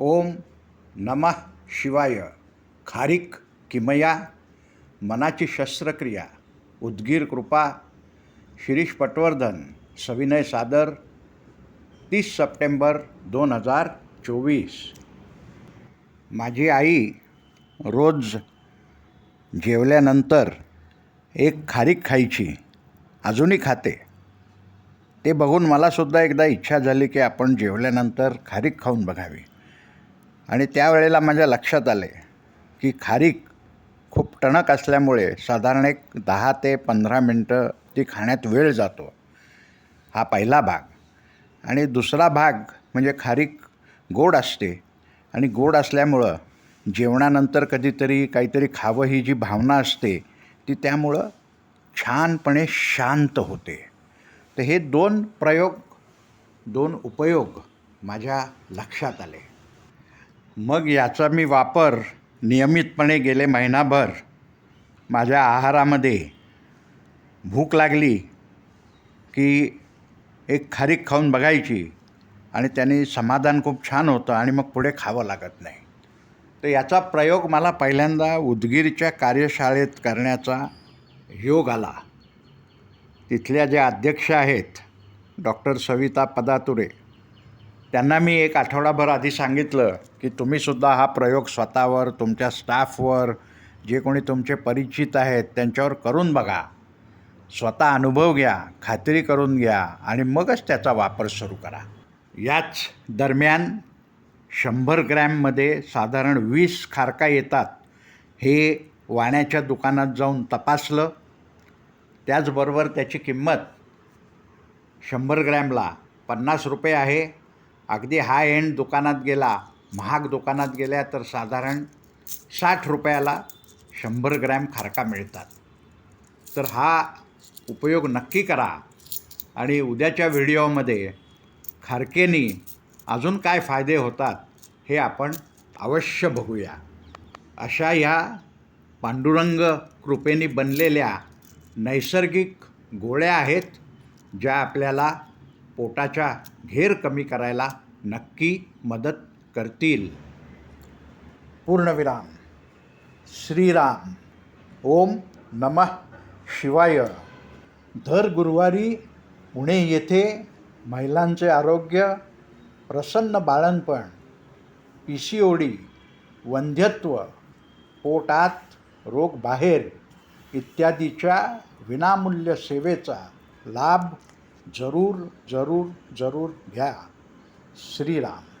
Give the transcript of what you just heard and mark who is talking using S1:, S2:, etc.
S1: ओम नमः शिवाय. खारीक किमया मनाची शस्त्रक्रिया उद्गीर कृपा शिरीष पटवर्धन सविनय सादर तीस सप्टेंबर दोन हजार चोवीस. माझी आई रोज जेवल्यानंतर एक खारीक खायची अजूनही खाते. ते बघून मलासुद्धा एकदा इच्छा झाली की आपण जेवल्यानंतर खारीक खाऊन बघावी. आणि त्यावेळेला माझ्या लक्षात आले की खारीक खूप टणक असल्यामुळे साधारण एक दहा ते पंधरा मिनटं ती खाण्यात वेळ जातो. हा पहिला भाग. आणि दुसरा भाग म्हणजे खारीक गोड असते. आणि गोड असल्यामुळं जेवणानंतर कधीतरी काहीतरी खावं ही जी भावना असते ती त्यामुळं छानपणे शांत होते. तर हे दोन प्रयोग दोन उपयोग माझ्या लक्षात आले. मग याचा मी वापर नियमितपणे गेले महिनाभर माझ्या आहारामध्ये भूक लागली की एक खारीक खाऊन बघायची आणि त्याने समाधान खूप छान होतं आणि मग पुढे खावं लागत नाही. तर याचा प्रयोग मला पहिल्यांदा उदगीरच्या कार्यशाळेत करण्याचा योग आला. तिथल्या ज्या अध्यक्ष आहेत डॉक्टर सविता पदातुरे त्यांना मी एक आठवडाभर आधी सांगितलं की तुम्हीसुद्धा हा प्रयोग स्वतःवर तुमच्या स्टाफवर जे कोणी तुमचे परिचित आहेत त्यांच्यावर करून बघा. स्वतः अनुभव घ्या खात्री करून घ्या आणि मगच त्याचा वापर सुरू करा. याच दरम्यान शंभर ग्रॅममध्ये साधारण वीस खारका येतात. हे वाण्याच्या दुकानात जाऊन तपासलं. त्याचबरोबर त्याची किंमत शंभर ग्रॅमला पन्नास रुपये आहे. अगदी हाय एंड दुकानात गेला महाग दुकानात गेल्या तर साधारण साठ रुपयाला शंभर ग्रॅम खारका मिळतात. तर हा उपयोग नक्की करा आणि उद्याच्या व्हिडिओमध्ये खारकेनी अजून काय फायदे होतात हे आपण अवश्य बघूया. अशा ह्या पांडुरंग कृपेनी बनलेल्या नैसर्गिक गोळ्या आहेत ज्या आपल्याला पोटाच्या घेर कमी करायला नक्की मदत करतील. पूर्णविराम. श्रीराम. ओम नमः शिवाय. दर गुरुवारी पुणे येथे महिलांचे आरोग्य प्रसन्न बाळणपण पी सी ओ डी वंध्यत्व पोटात रोग बाहेर इत्यादीच्या विनामूल्य सेवेचा लाभ जरूर जरूर जरूर घ्या. श्रीराम.